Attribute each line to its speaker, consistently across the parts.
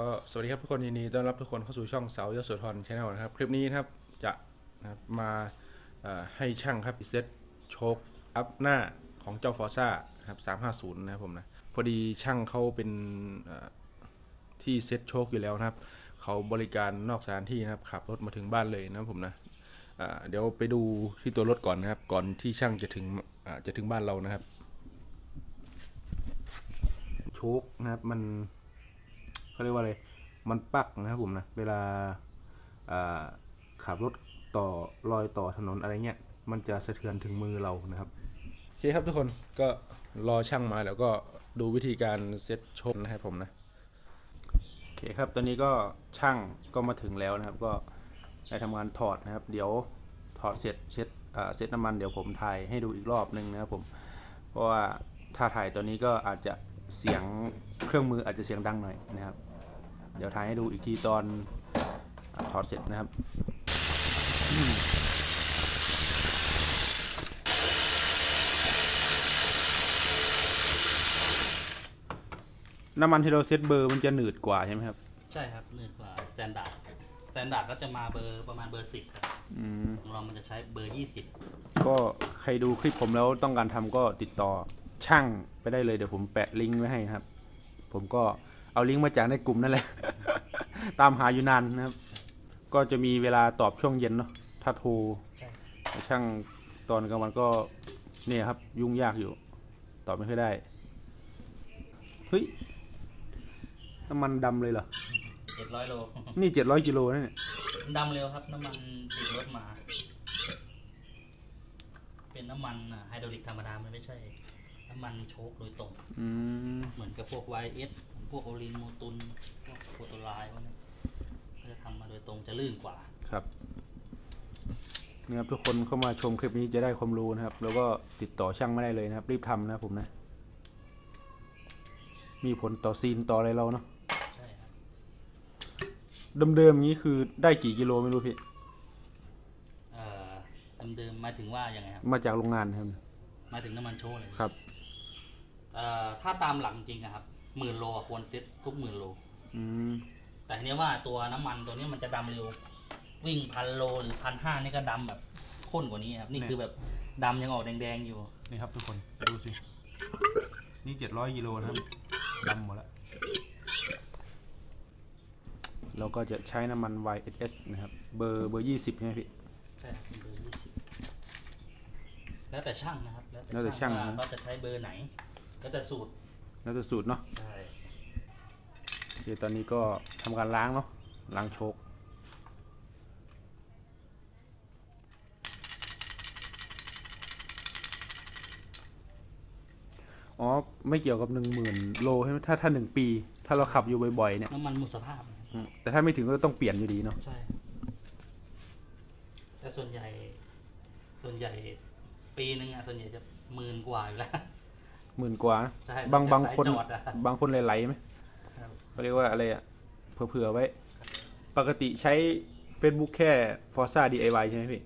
Speaker 1: ก็สวัสดีครับทุกคนยินดีต้อนรับทุกคนเข้าสู่ช่องเสาวยโสธรชาแนลนะครับ คลิปนี้นะครับจะนะครับมาให้ช่างครับเซตโชคอัพหน้าของเจ้าฟอร์ซ่าครับ350 นะครับผมนะ พอดีช่างเขาเป็นที่เซตโชคอยู่แล้วนะครับ เขาบริการนอกสถานที่นะครับขับรถมาถึงบ้านเลยนะผมนะเดี๋ยวไปดูที่ตัวรถก่อนนะครับ ก่อนที่ช่างจะถึงจะถึงบ้านเรานะครับ โชคนะครับมัน เขาเรียกว่าอะไรมันปักนะครับผมนะเวลาอ่าขับรถต่อรอยต่อถนนอะไรเงี้ยมันจะสะเทือนถึงมือเรานะครับโอเคครับทุกคนก็รอช่างมาแล้วก็ดูวิธีการเซ็ตโชคนะครับผมนะโอเคครับตอนนี้ก็ช่างก็มาถึงแล้วนะครับ ก็ได้ทำงานถอดนะครับ เดี๋ยวถอดเสร็จเช็ดอ่าเซ็ตน้ำมันเดี๋ยวผมถ่ายให้ดูอีกรอบหนึงนะครับผมเพราะว่าถ้าถ่ายตัวนี้ก็อาจจะเสียงเครื่องมืออาจจะเสียงดังหน่อยนะครับ เดี๋ยวถ่ายให้ดูอีกทีตอนอาถอดเสร็จนะครับ น้ำมันที่เราเซตเบอร์มันจะหนืดกว่าใช่ไหมครับ
Speaker 2: ใช่ครับหนืดกว่าสแตนดาร์ดสแตนดาร์ดก็จะมาเบอร์ประมาณเบอร์สิบครับ
Speaker 1: อืม
Speaker 2: ของเรามันจะใช้เบอร์ยี่สิบ
Speaker 1: ก็ใครดูคลิปผมแล้วต้องการทำก็ติดต่อช่างไปได้เลยเดี๋ยวผมแปะลิงก์ไว้ให้นะครับ ผมก็เอาลิงก์มาจากในกลุ่มนั่นแหละ ตามหาอยู่นานนะครับ ก็จะมีเวลาตอบช่วงเย็นเนาะถ้าโทร
Speaker 2: ใช่
Speaker 1: แต่ช่างตอนกลางวันก็เนี่ยครับ ยุ่งยากอยู่ ตอบไม่ค่อยได้ เฮ้ยน้ำมันดำเลยเหรอ
Speaker 2: เจ็ดร้อยโล
Speaker 1: นี่เจ็ดร้อยกิโลนะเนี่ย
Speaker 2: ดำเร็วครับ น้ำมันติดรถมา เป็นน้ำมันอะไฮดรอลิกธรรมดามันไม่ใช่ น้ำมันโชคโดยตรง
Speaker 1: อืม
Speaker 2: เหมือนกับพวก YS พวกโอลินโมตุนพวก โฟโตไลน์พวกนั้นก็จะทำมาโดยตรงจะลื่นกว่า
Speaker 1: ครับนี่ครับทุกคนเข้ามาชมคลิปนี้จะได้ความรู้นะครับ แล้วก็ติดต่อช่างไม่ได้เลยนะครับ รีบทำนะครับผมนะ มีผลต่อซีนต่ออะไรเราเนาะ
Speaker 2: ใช่ครับ
Speaker 1: เดิมๆนี้คือได้กี่กิโลไม่รู้พี่
Speaker 2: เอ่อเดิมๆหมายถึงว่ายังไงครับ
Speaker 1: มาจากโรงงานครับ
Speaker 2: หมายถึงน้ำมันโชคเลย
Speaker 1: ครับ
Speaker 2: เอ่อถ้าตามหลักจริงอะครับหมื่นโลอะควรเซ็ตทุกหมื่นโล
Speaker 1: อืม
Speaker 2: แต่ทีนี้ว่าตัวน้ำมันตัวนี้มันจะดำเร็ว วิ่งพันโลหรือพันห้านี่ก็ดำแบบข้นกว่านี้ครับนี่คือแบบดำยังออกแดงๆอยู่
Speaker 1: นี่ครับทุกคนดูสิ นี่เจ็ดร้อยกิโลนะครับดำหมดแล้วเราก็จะใช้น้ำมัน YSS นะครับ เบอร์เบอร์ยี่สิบใช่ไหมพี่
Speaker 2: ใช่ครับเป็นเบอร์ยี่สิบแล้วแต่ช่างนะครับ
Speaker 1: แล้วแต่ช่าง
Speaker 2: ว่า
Speaker 1: นะ
Speaker 2: เขาจะใช้เบอร์ไหน แล้วแต่สูตร
Speaker 1: แล้วจะสูตรเนาะ
Speaker 2: ใช่
Speaker 1: โอเคตอนนี้ก็ทำการล้างเนาะล้างโชคอ๋อ ไม่เกี่ยวกับหนึ่งหมื่นโลใช่ไหมถ้าถ้าหนึ่งปี ถ้าเราขับอยู่บ่อยๆเนี่ย
Speaker 2: น้ำมันหมดสภาพนะครับ
Speaker 1: อืมแต่ถ้าไม่ถึงก็ต้องเปลี่ยนอยู่ดีเนาะ
Speaker 2: ใช่ แต่ส่วนใหญ่ ส่วนใหญ่ปีหนึ่งอะส่วนใหญ่จะหมื่นกว่าอยู่แล้ว
Speaker 1: หมื่นกว่า
Speaker 2: ใช่
Speaker 1: บาง
Speaker 2: จะ
Speaker 1: บาง
Speaker 2: สาย
Speaker 1: คน
Speaker 2: จอดอะ
Speaker 1: บางคนไหลๆไหม
Speaker 2: ครับ
Speaker 1: เขาเรียกว่าอะไรอะเผื่อๆไว้ ปกติใช้ Facebook แค่ Forza DIY ใช่ไหมพี่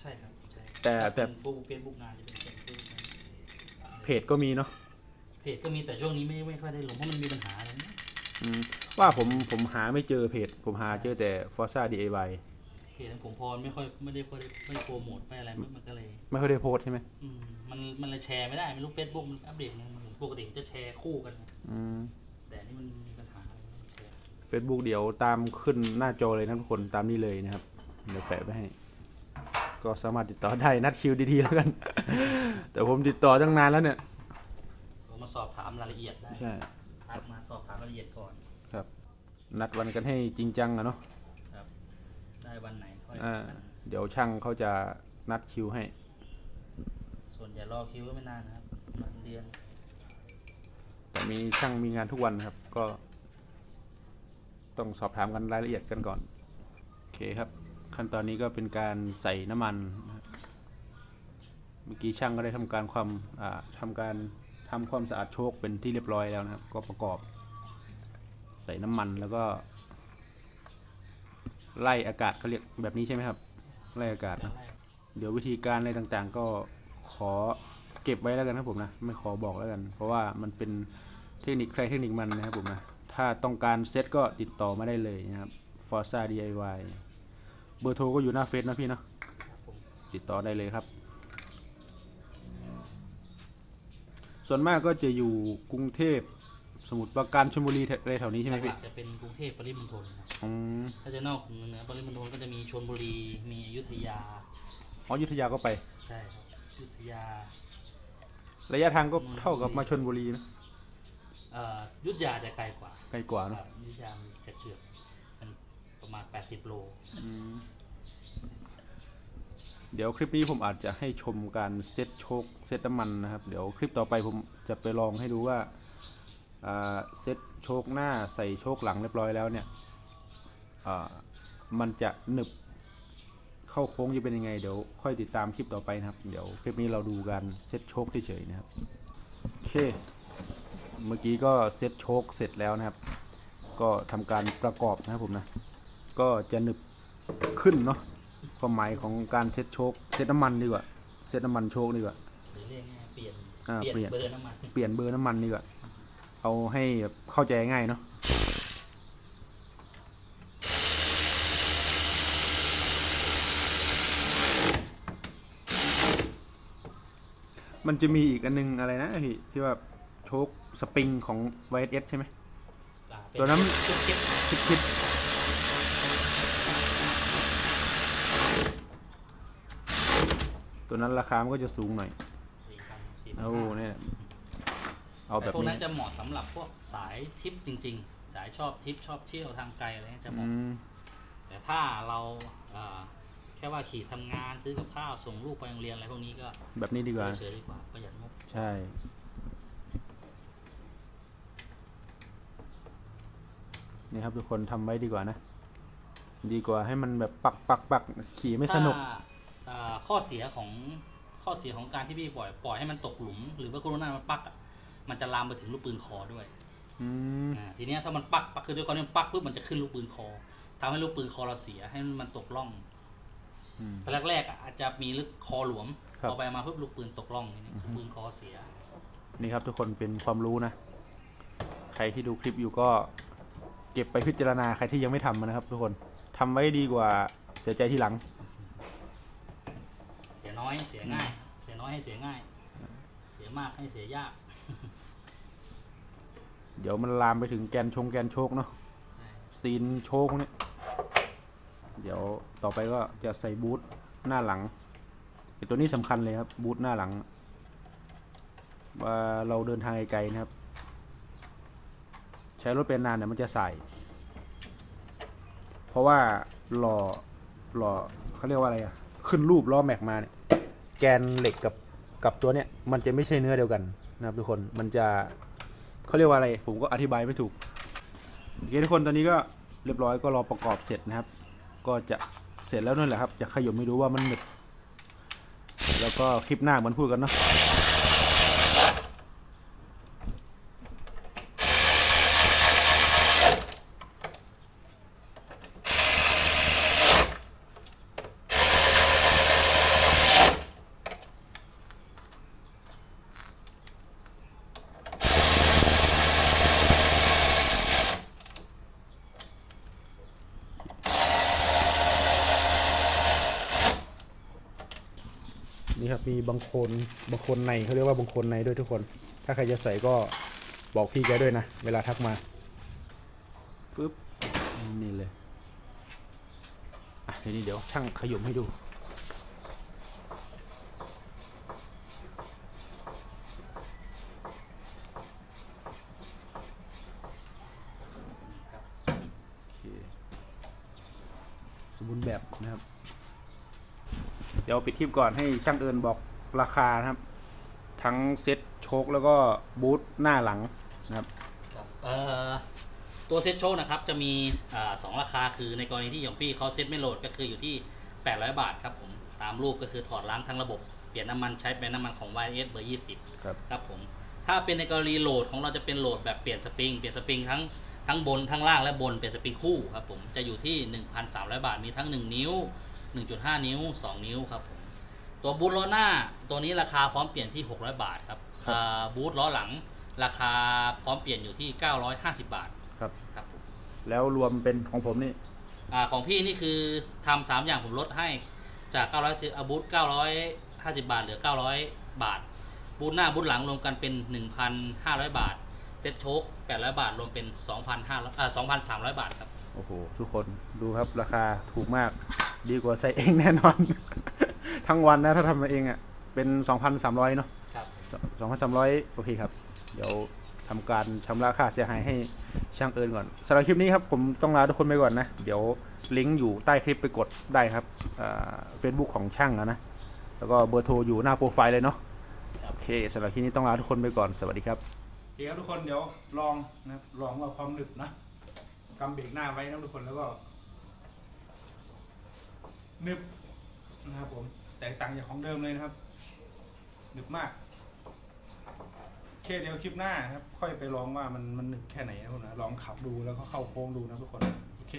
Speaker 2: ใช่ครับใช่
Speaker 1: แต่แต่
Speaker 2: พวกเฟซบุ๊กงานจะเป็นเฟซบุ๊ก
Speaker 1: เพจก็มีเนาะ
Speaker 2: เพจก็มีแต่ช่วงนี้ไม่ไม่ค่อยได้ลงเพราะมันมีปัญหาอะไรนะ
Speaker 1: อืมว่าผมผมหาไม่เจอเพจ ผมหาเจอแต่ Forza DIY
Speaker 2: เพจของผมพอไม่ค่อยไม่ได้ค่อยได้ไม่โปรโมทไม่อะไรมันมันก็เลย
Speaker 1: ไม่ค่อยได้โพสต์ใช่ไหม
Speaker 2: อืมมันมันเลยแชร์ไม่ได้ไม่รู้เฟซบุ๊กมันอัปเดตไงมันปกติมันจะแชร์คู่กันไง
Speaker 1: อืม
Speaker 2: แต่อันนี่มัน
Speaker 1: Facebook เดี๋ยวตามขึ้นหน้าจอเลยนะทุกคนตามนี้เลยนะครับ เดี๋ยวแปะไว้ให้ ก็สามารถติดต่อได้นัดคิวดีๆแล้วกัน แต่ผมติดต่อตั้งนานแล้วเนี่ย
Speaker 2: ก็มาสอบถามรายละเอียดได้
Speaker 1: ใช่
Speaker 2: ทักมาสอบถามรายละเอียดก่อน
Speaker 1: ครับ นัดวันกันให้จริงจังอะเนาะ
Speaker 2: ครับ ได้วันไหนค่อย
Speaker 1: อ่า
Speaker 2: กัน
Speaker 1: เดี๋ยวช่างเขาจะนัดคิวให้
Speaker 2: ส่วนใหญ่รอคิวก็ไม่นานนะครับประมันเดือน
Speaker 1: แต่มีช่างมีงานทุกวันนะครับ ก็ ต้องสอบถามกันรายละเอียดกันก่อน โอเคครับ ขั้นตอนนี้ก็เป็นการใส่น้ำมัน เมื่อกี้ช่างก็ได้ทำการความอ่าทำการทำความสะอาดโชคเป็นที่เรียบร้อยแล้วนะครับ ก็ประกอบ ใส่น้ำมันแล้วก็ ไล่อากาศเขาเรียกแบบนี้ใช่ไหมครับ ไล่อากาศนะเดี๋ยววิธีการอะไรต่างๆ ก็ขอเก็บไว้แล้วกันครับผมนะ ไม่ขอบอกแล้วกัน เพราะว่ามันเป็นเทคนิคใครเทคนิคมันนะครับผมนะ ถ้าต้องการเซตก็ติดต่อมาได้เลยนะครับ Forza DIY เบอร์โทรก็อยู่หน้าเฟซนะพี่เนาะ
Speaker 2: ครับผม
Speaker 1: ติดต่อได้เลยครับ ส่วนมากก็จะอยู่กรุงเทพสมุทรปราการชลบุรีอะไรแถวนี้ใช่ไหม
Speaker 2: ห
Speaker 1: พี่
Speaker 2: ลักๆจะเป็นกรุงเทพปริมณฑลครับ
Speaker 1: อืม
Speaker 2: ถ้าจะนอกเหนือปริมณฑลก็จะมีชลบุรี มีอยุธยา
Speaker 1: อ๋ออยุธยาก็ไป
Speaker 2: ใช่ครับอยุธยา
Speaker 1: ระยะทางก็เท่ากับมาชนบุรีนะ
Speaker 2: เอ่ออยุธยาจะไกลกว่า
Speaker 1: ไกลกว่า
Speaker 2: ค
Speaker 1: เน
Speaker 2: รั
Speaker 1: อะ
Speaker 2: บอยุธยามันจะเกือบมันประมาณ 80 โล
Speaker 1: อืมเดี๋ยวคลิปนี้ผมอาจจะให้ชมการเซ็ตโชคเซ็ตน้ำมันนะครับ เดี๋ยวคลิปต่อไปผมจะไปลองให้ดูว่าอ่าเซ็ตโชคหน้าใส่โชคหลังเรียบร้อยแล้วเนี่ยอ่ามันจะหนึบเข้าโค้งจะเป็นยังไงเดี๋ยวค่อยติดตามคลิปต่อไปนะครับ เดี๋ยวคลิปนี้เราดูการเซ็ตโชคเฉยๆนะครับโอเค เมื่อกี้ก็เซ็ตโชคเสร็จแล้วนะครับ ก็ทำการประกอบนะครับผมนะ ก็จะหนึบขึ้นเนาะความหมายของการเซ็ตโชคเซ็ตน้ำมันดีกว่าเซ็ตน้ำมันโชคดีกว่า
Speaker 2: หรือเรียกง่ายๆเปลี่ยน
Speaker 1: อ่า
Speaker 2: เปลี่ยน
Speaker 1: เปลี่ยน
Speaker 2: เบอร์น้ำมัน
Speaker 1: เปลี่ยนเบอร์น้ำมันดีกว่าเอาให้แบบเข้าใจง่ายเนาะมันจะมีอีกอันนึงอะไรนะพี่ที่ว่า โชคสปริงของ YS ใช่ไหม
Speaker 2: อ่าเป็
Speaker 1: ตัวนั้น
Speaker 2: ชุดเก็บ
Speaker 1: คิดคิดตัวนั้นราคามันก็จะสูงหน่อย
Speaker 2: สี่พันสี่พัน
Speaker 1: เอา
Speaker 2: ห้า
Speaker 1: เนี่ยเอาแบ
Speaker 2: แต่
Speaker 1: บ
Speaker 2: พวก
Speaker 1: นี้
Speaker 2: นั้นจะเหมาะสำหรับพวกสายทริปจริง ๆ สายชอบทริปชอบเที่ยวทางไกลอะไรเงี้ยจะเห
Speaker 1: อื
Speaker 2: มาะ
Speaker 1: ม
Speaker 2: แต่ถ้าเราเอ่อแค่ว่าขี่ทำงานซื้อกับข้าวส่งลูกไปโรงเรียนอะไรพวกนี้ก็
Speaker 1: แบบนี้ดีกว่า
Speaker 2: เฉยๆดีกว่าประหยัดงบ
Speaker 1: ใช่ นี่ครับทุกคนทำไว้ดีกว่านะ ดีกว่าให้มันแบบปักปักปักขี่ไม่สนุก
Speaker 2: ถ้าเอ่อข้อเสียของข้อเสียของการที่พี่ปล่อยปล่อยให้มันตกหลุม หรือว่าโคโรนามันปักอะมันจะลามไปถึงลูกปืนคอด้วย
Speaker 1: อืม
Speaker 2: อ่าทีเนี้ยถ้ามันปักปักคือด้วยความที่มันปักปุ๊บมันจะขึ้นลูกปืนคอทำให้ลูกปืนคอเราเสียให้มันตกล่อง
Speaker 1: อืม
Speaker 2: แรกๆอะอาจจะมีลึกคอหลวม
Speaker 1: ครับ
Speaker 2: พอไปมาปุ๊บลูกปืนตกล่องทีนี้ปืนคอเสีย
Speaker 1: นี่ครับทุกคนเป็นความรู้นะ ใครที่ดูคลิปอยู่ก็เก็บไปพิจารณาใครที่ยังไม่ทำนะครับ ทุกคนทำไว้ดีกว่าเสียใจทีหลัง
Speaker 2: เสียน้อยเสียง่าย เสียน้อยให้เสียง่าย เสียมากให้เสียยาก
Speaker 1: เดี๋ยวมันลามไปถึงแกนชงแกนโชคเนาะ
Speaker 2: ใช่
Speaker 1: ซีนโชคเนี่ยเดี๋ยวต่อไปก็จะใส่บูทหน้าหลังไอตัวนี้สำคัญเลยครับบูทหน้าหลังว่าเราเดินทางไกลๆนะครับ ใช้รถเป็นนานเนี่ยมันจะใส่ เพราะว่าหล่อหล่อเขาเรียกว่าอะไรอะขึ้นรูปล้อแม็กมาเนี่ยแกนเหล็กกับกับตัวเนี้ยมันจะไม่ใช่เนื้อเดียวกันนะครับทุกคนมันจะเขาเรียกว่าอะไร ผมก็อธิบายไม่ถูกโอเคทุกคนตอนนี้ก็เรียบร้อยก็รอประกอบเสร็จนะครับ ก็จะเสร็จแล้วนั่นแหละครับจะขยมไม่รู้ว่ามันหนึบแล้วก็คลิปหน้าเหมันพูดกันเนาะ นี่ครับมีบางคนบางคนในเขาเรียกว่าบางคนในด้วยทุกคน ถ้าใครจะใส่ก็บอกพี่แกด้วยนะ เวลาทักมาฟึบนี่เลยอะทีนี้เดี๋ยวช่างขยมให้ดูสมบูรณ์แบบนะครับ ดี๋ยวปิดคลิปก่อนให้ช่างเอิญบอกราคานะครับ ทั้งเซ็ตโชคแล้วก็บูทหน้าหลังนะครับ
Speaker 2: ครับเอ่อตัวเซ็ตโชว์นะครับจะมีอ่าสองราคาคือในกรณีที่อย่างพี่เขาเซ็ตไม่โหลดก็คืออยู่ที่ 800 บาทครับผมตามรูปก็คือถอดล้างทั้งระบบ เปลี่ยนน้ำมันใช้เป็นน้ำมันของ YS เบอร์ 20
Speaker 1: ครับ
Speaker 2: ครับผม ถ้าเป็นในกรณีโหลดของเราจะเป็นโหลดแบบเปลี่ยนสปริง เปลี่ยนสปริงทั้งทั้งบนทั้งล่างและบนเปลี่ยนสปริงคู่ครับผมจะอยู่ที่ 1,300 บาทมีทั้ง 1 นิ้ว 1.5 นิ้ว 2 นิ้วครับผม ตัวบูทล้อหน้าตัวนี้ราคาพร้อมเปลี่ยนที่ 600 บาทครับ
Speaker 1: ครับ
Speaker 2: อ่าบูทล้อหลังราคาพร้อมเปลี่ยนอยู่ที่ 950 บาท
Speaker 1: ครับแล้วรวมเป็นของผมนี่
Speaker 2: อ่าของพี่นี่คือทำสามอย่างผมลดให้จาก900อาบูธ950 บาทเหลือ 900 บาท บูธหน้าบูธหลังรวมกันเป็น 1,500 บาท เซ็ตโชค800 บาท รวมเป็น 2,500อ่า2,300 บาทครับ
Speaker 1: โอ้โห ทุกคนดูครับราคาถูกมาก ดีกว่าใส่เองแน่นอน ทั้งวันนะถ้าทำมาเองอะ่ะเป็น2,300เนาะ
Speaker 2: ครับ
Speaker 1: 2,300โอเคครับ เดี๋ยวทำการชำระค่าเสียหายให้ช่างเอิญก่อนสำหรับคลิปนี้ครับผมต้องลาทุกคนไปก่อนนะ เดี๋ยวลิงก์อยู่ใต้คลิปไปกดได้ครับเฟซบุ๊กของช่างอะนะ แล้วก็เบอร์โทรอยู่หน้าโปรไฟล์เลยเนาะ
Speaker 2: ครับ
Speaker 1: โอเคสำหรับคลิปนี้ต้องลาทุกคนไปก่อนสวัสดีครับโอเคครับทุกคนเดี๋ยวลองนะครับลองว่าความหนึบนะกำเบรกหน้าไว้นะทุกคนแล้วก็ หนึบนะครับผมแตกต่างจากของเดิมเลยนะครับ หนึบมากโอเคเดี๋ยวคลิปหน้านะครับ ค่อยไปลองว่ามันมันหนึบแค่ไหนนะทุกคนนะลองขับดูแล้วก็เข้าโค้งดูนะทุกคน โอเค